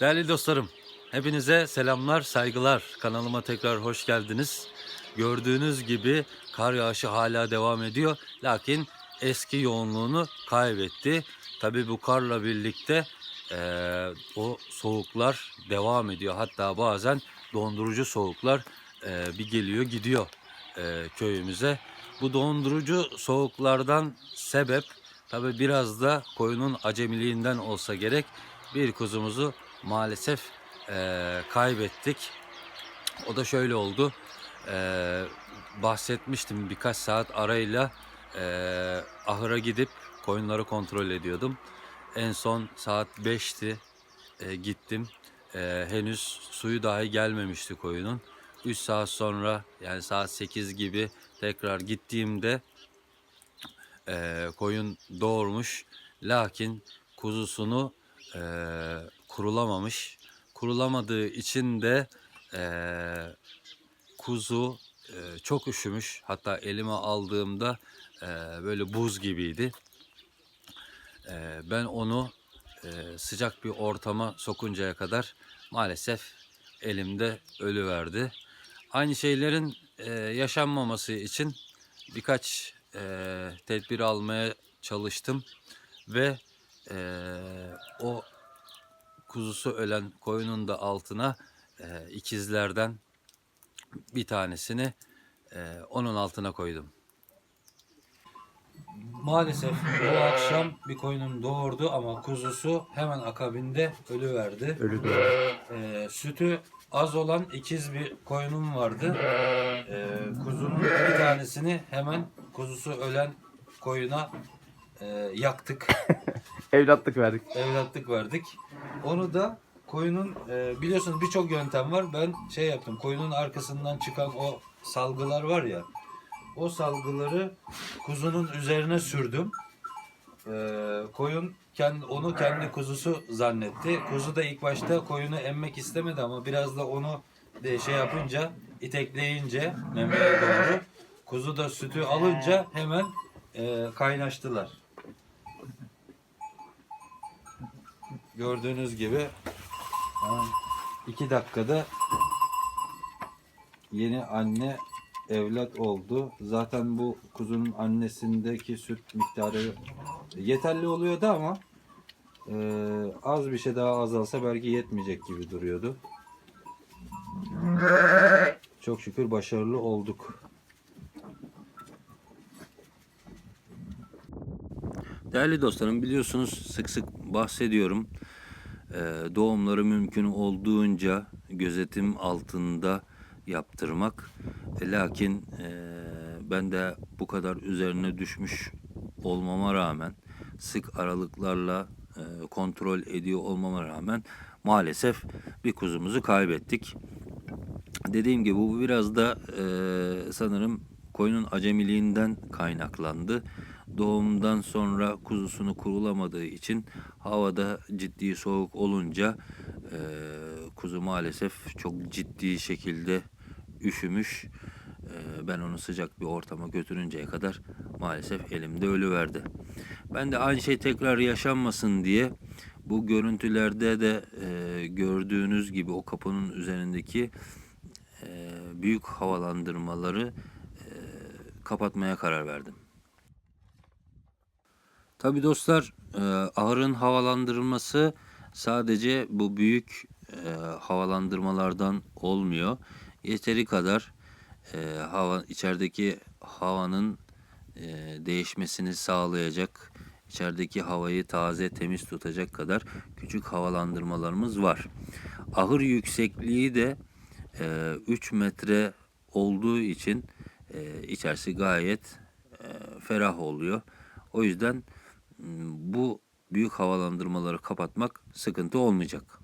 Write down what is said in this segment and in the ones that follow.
Değerli dostlarım, hepinize selamlar, saygılar. Kanalıma tekrar hoş geldiniz. Gördüğünüz gibi kar yağışı hala devam ediyor. Lakin eski yoğunluğunu kaybetti. Tabi bu karla birlikte eee, o soğuklar devam ediyor. Hatta bazen dondurucu soğuklar eee, bir geliyor gidiyor eee, köyümüze. Bu dondurucu soğuklardan sebep tabi biraz da koyunun acemiliğinden olsa gerek bir kuzumuzu maalesef eee, kaybettik. O da şöyle oldu. Eee, bahsetmiştim birkaç saat arayla eee, ahıra gidip koyunları kontrol ediyordum. En son saat 5'ti Eee, gittim. Eee, henüz suyu dahi gelmemişti koyunun. 3 saat sonra yani saat 8 gibi tekrar gittiğimde eee, koyun doğurmuş. Lakin kuzusunu eee, kurulamamış. Kurulamadığı için de eee, kuzu eee, çok üşümüş. Hatta elime aldığımda eee, böyle buz gibiydi. Eee, ben onu eee, sıcak bir ortama sokuncaya kadar maalesef elimde ölüverdi. Aynı şeylerin eee, yaşanmaması için birkaç eee, tedbir almaya çalıştım ve eee, o kuzusu ölen koyunun da altına eee, ikizlerden bir tanesini eee, onun altına koydum. Maalesef o akşam bir koyunum doğurdu ama kuzusu hemen akabinde ölüverdi. Ölü doğru. Ee, sütü az olan ikiz bir koyunum vardı. Ee, kuzunun bir tanesini hemen kuzusu ölen koyuna e, yaktık. Evlatlık verdik. Evlatlık verdik. Onu da koyunun e, biliyorsunuz birçok yöntem var. Ben şey yaptım. Koyunun arkasından çıkan o salgılar var ya. O salgıları kuzunun üzerine sürdüm. Ee, koyun kendi, onu kendi kuzusu zannetti. Kuzu da ilk başta koyunu emmek istemedi ama biraz da onu de şey yapınca itekleyince memeye doğru kuzu da sütü alınca hemen e, kaynaştılar. Gördüğünüz gibi hemen iki dakikada yeni anne evlat oldu. Zaten bu kuzunun annesindeki süt miktarı yeterli oluyordu ama e, az bir şey daha azalsa belki yetmeyecek gibi duruyordu. Çok şükür başarılı olduk. Değerli dostlarım biliyorsunuz sık sık bahsediyorum. Ee, doğumları mümkün olduğunca gözetim altında yaptırmak. E, lakin e, ben de bu kadar üzerine düşmüş olmama rağmen sık aralıklarla e, kontrol ediyor olmama rağmen maalesef bir kuzumuzu kaybettik. Dediğim gibi bu biraz da sanırım koyunun acemiliğinden kaynaklandı. Doğumdan sonra kuzusunu kurulamadığı için havada ciddi soğuk olunca e, kuzu maalesef çok ciddi şekilde üşümüş. E, ben onu sıcak bir ortama götürünceye kadar maalesef elimde ölüverdi. Ben de aynı şey tekrar yaşanmasın diye bu görüntülerde de e, gördüğünüz gibi o kapının üzerindeki e, büyük havalandırmaları e, kapatmaya karar verdim. Tabi dostlar e, ahırın havalandırılması sadece bu büyük e, havalandırmalardan olmuyor. Yeteri kadar e, hava içerideki havanın e, değişmesini sağlayacak, içerideki havayı taze temiz tutacak kadar küçük havalandırmalarımız var. Ahır yüksekliği de e, 3 metre olduğu için e, içerisi gayet e, ferah oluyor. O yüzden bu büyük havalandırmaları kapatmak sıkıntı olmayacak.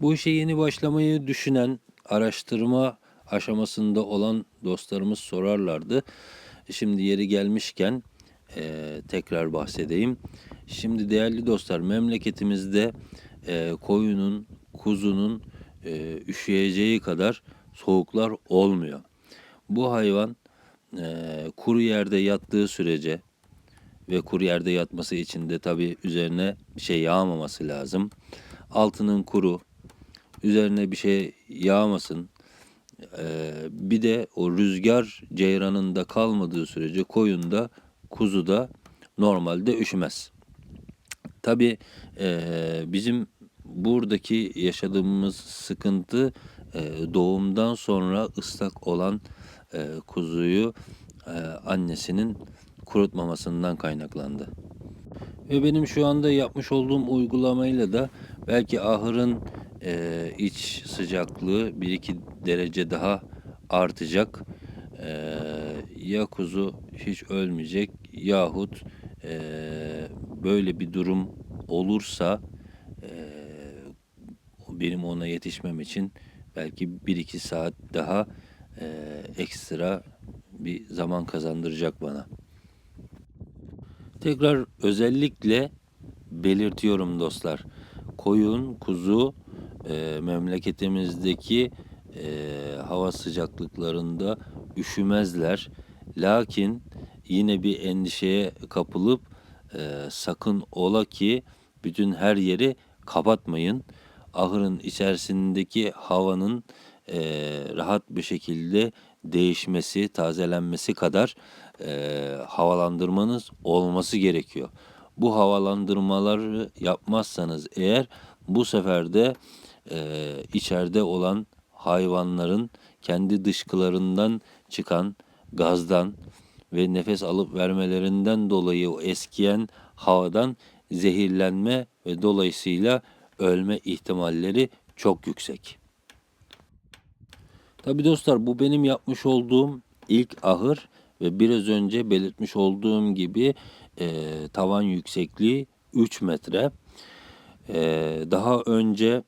Bu işe yeni başlamayı düşünen, araştırma aşamasında olan dostlarımız sorarlardı. Şimdi yeri gelmişken eee, tekrar bahsedeyim. Şimdi değerli dostlar memleketimizde eee, koyunun, kuzunun eee, üşüyeceği kadar soğuklar olmuyor. Bu hayvan eee, kuru yerde yattığı sürece ve kuru yerde yatması için de tabi üzerine bir şey yağmaması lazım. Altının kuru, üzerine bir şey yağmasın. Ee, bir de o rüzgar ceyranında kalmadığı sürece koyunda, kuzuda normalde üşümez. Tabi bizim buradaki yaşadığımız sıkıntı e, doğumdan sonra ıslak olan e, kuzuyu e, annesinin kurutmamasından kaynaklandı. Ve benim şu anda yapmış olduğum uygulamayla da belki ahırın e, iç sıcaklığı 1-2 derece daha artacak. E, ya kuzu hiç ölmeyecek yahut e, böyle bir durum olursa e, benim ona yetişmem için belki 1-2 saat daha e, ekstra bir zaman kazandıracak bana. Tekrar özellikle belirtiyorum dostlar. Koyun, kuzu e, memleketimizdeki e, hava sıcaklıklarında üşümezler. Lakin yine bir endişeye kapılıp e, sakın ola ki bütün her yeri kapatmayın. Ahırın içerisindeki havanın e, rahat bir şekilde değişmesi, tazelenmesi kadar e, havalandırmanız olması gerekiyor. Bu havalandırmaları yapmazsanız eğer bu sefer de e, içeride olan hayvanların kendi dışkılarından çıkan gazdan ve nefes alıp vermelerinden dolayı o eskiyen havadan zehirlenme ve dolayısıyla ölme ihtimalleri çok yüksek. Tabi dostlar bu benim yapmış olduğum ilk ahır ve biraz önce belirtmiş olduğum gibi e, tavan yüksekliği 3 metre. E, daha önce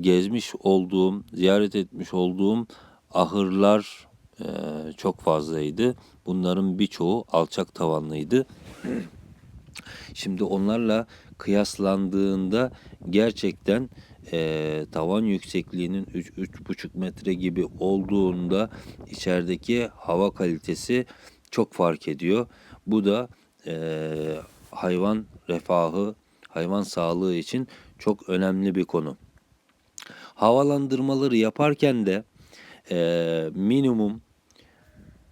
gezmiş olduğum, ziyaret etmiş olduğum ahırlar e, çok fazlaydı. Bunların birçoğu alçak tavanlıydı. Şimdi onlarla kıyaslandığında gerçekten e, tavan yüksekliğinin 3-3,5 metre gibi olduğunda içerideki hava kalitesi çok fark ediyor. Bu da e, hayvan refahı, hayvan sağlığı için çok önemli bir konu. Havalandırmaları yaparken de e, minimum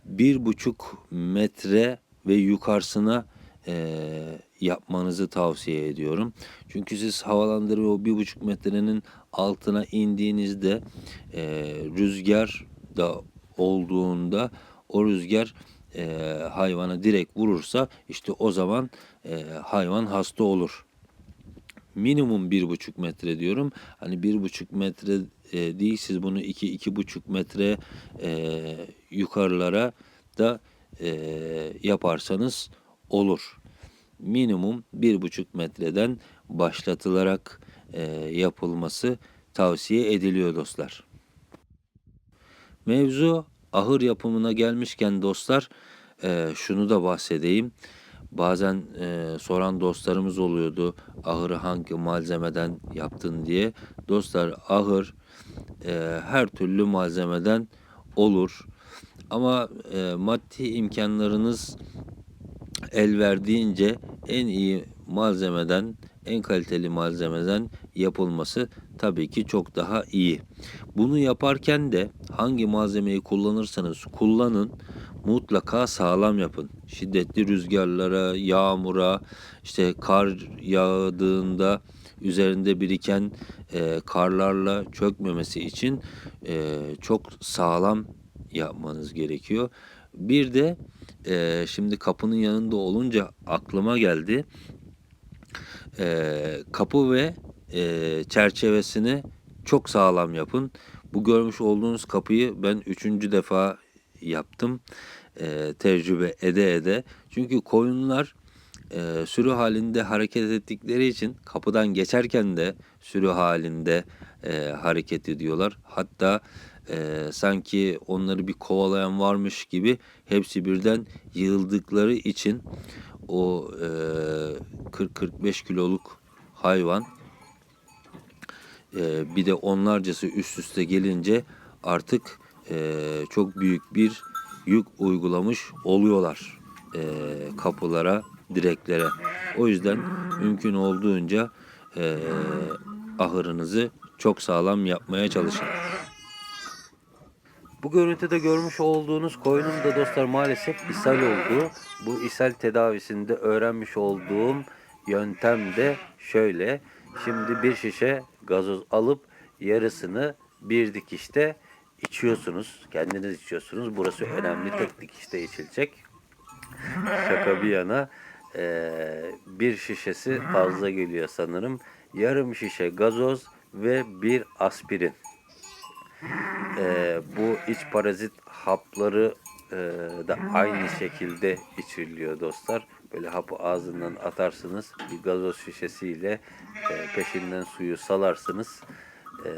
bir buçuk metre ve yukarısına e, yapmanızı tavsiye ediyorum. Çünkü siz havalandırma o bir buçuk metrenin altına indiğinizde e, rüzgar da olduğunda o rüzgar e, hayvana direkt vurursa işte o zaman e, hayvan hasta olur. Minimum bir buçuk metre diyorum. Hani bir buçuk metre e, değil siz bunu iki iki buçuk metre e, yukarılara da e, yaparsanız olur minimum bir buçuk metreden başlatılarak e, yapılması tavsiye ediliyor dostlar. Mevzu ahır yapımına gelmişken dostlar e, şunu da bahsedeyim. Bazen e, soran dostlarımız oluyordu ahırı hangi malzemeden yaptın diye. Dostlar ahır e, her türlü malzemeden olur. Ama e, maddi imkanlarınız el verdiğince en iyi malzemeden, en kaliteli malzemeden yapılması tabii ki çok daha iyi. Bunu yaparken de hangi malzemeyi kullanırsanız kullanın mutlaka sağlam yapın. Şiddetli rüzgarlara, yağmura, işte kar yağdığında üzerinde biriken e, karlarla çökmemesi için e, çok sağlam yapmanız gerekiyor. Bir de e, şimdi kapının yanında olunca aklıma geldi. E, kapı ve e, çerçevesini çok sağlam yapın. Bu görmüş olduğunuz kapıyı ben üçüncü defa yaptım. E, tecrübe ede ede. Çünkü koyunlar e, sürü halinde hareket ettikleri için kapıdan geçerken de sürü halinde e, hareket ediyorlar. Hatta e, sanki onları bir kovalayan varmış gibi hepsi birden yığıldıkları için o e, 40-45 kiloluk hayvan e, bir de onlarcası üst üste gelince artık e, çok büyük bir yük uygulamış oluyorlar e, kapılara direklere. O yüzden mümkün olduğunca eee, ahırınızı çok sağlam yapmaya çalışın. Bu görüntüde görmüş olduğunuz koyunum da dostlar maalesef ishal oldu. Bu ishal tedavisinde öğrenmiş olduğum yöntem de şöyle. Şimdi bir şişe gazoz alıp yarısını bir dikişte içiyorsunuz. Kendiniz içiyorsunuz. Burası önemli. Tek dikişte içilecek. Şaka bir yana eee, bir şişesi fazla geliyor sanırım. Yarım şişe gazoz ve bir aspirin. Ee, bu iç parazit hapları e, da aynı şekilde içiriliyor dostlar. Böyle hapı ağzından atarsınız. Bir gazoz şişesiyle e, peşinden suyu salarsınız. E,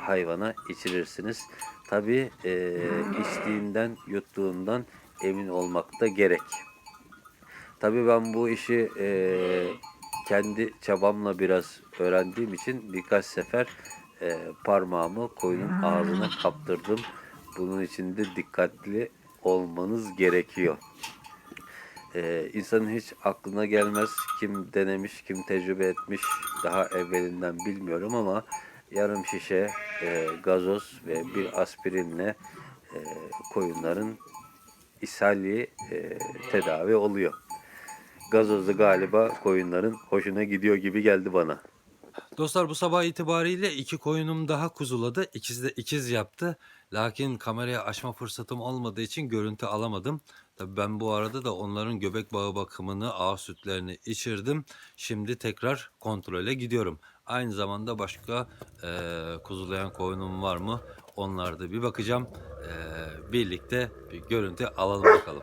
hayvana içirirsiniz. Tabi içtiğinden yuttuğundan emin olmak da gerek. Tabii ben bu işi e, kendi çabamla biraz öğrendiğim için birkaç sefer e, parmağımı koyunun ağzına kaptırdım. Bunun için de dikkatli olmanız gerekiyor. E, insanın hiç aklına gelmez kim denemiş, kim tecrübe etmiş daha evvelinden bilmiyorum ama yarım şişe e, gazoz ve bir aspirinle e, koyunların ishali e, tedavi oluyor. Gazozlu galiba koyunların hoşuna gidiyor gibi geldi bana. Dostlar bu sabah itibariyle iki koyunum daha kuzuladı. İkisi de ikiz yaptı. Lakin kameraya açma fırsatım olmadığı için görüntü alamadım. Tabii ben bu arada da onların göbek bağı bakımını, ağ sütlerini içirdim. Şimdi tekrar kontrole gidiyorum. Aynı zamanda başka eee, kuzulayan koyunum var mı? Onlarda bir bakacağım. Eee, birlikte bir görüntü alalım bakalım.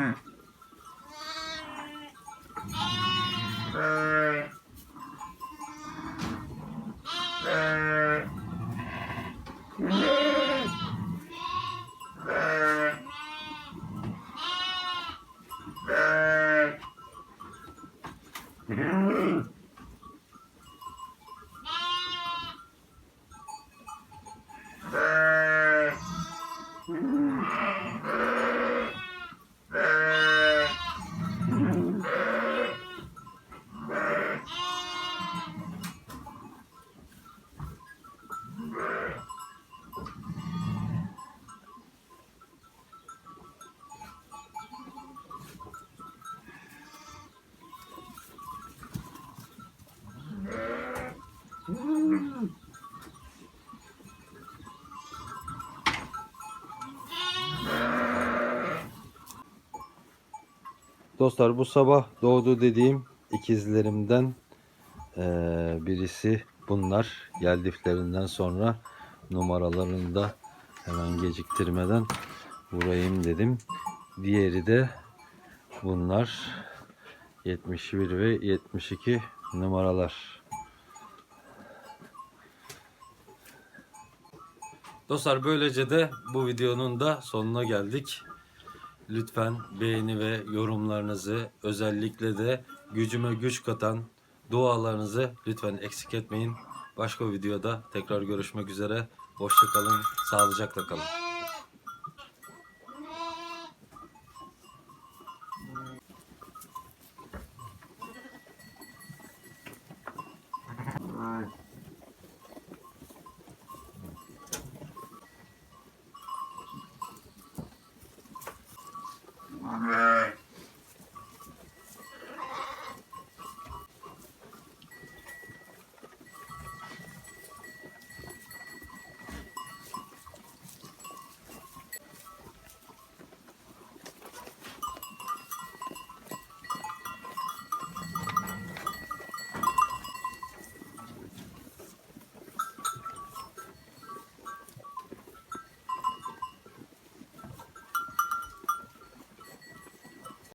Dostlar bu sabah doğdu dediğim ikizlerimden Ee, birisi bunlar geldiflerinden sonra numaralarını da hemen geciktirmeden vurayım dedim. Diğeri de bunlar 71 ve 72 numaralar. Dostlar böylece de bu videonun da sonuna geldik. Lütfen beğeni ve yorumlarınızı özellikle de gücüme güç katan dualarınızı lütfen eksik etmeyin. Başka videoda tekrar görüşmek üzere. Hoşçakalın, sağlıcakla kalın.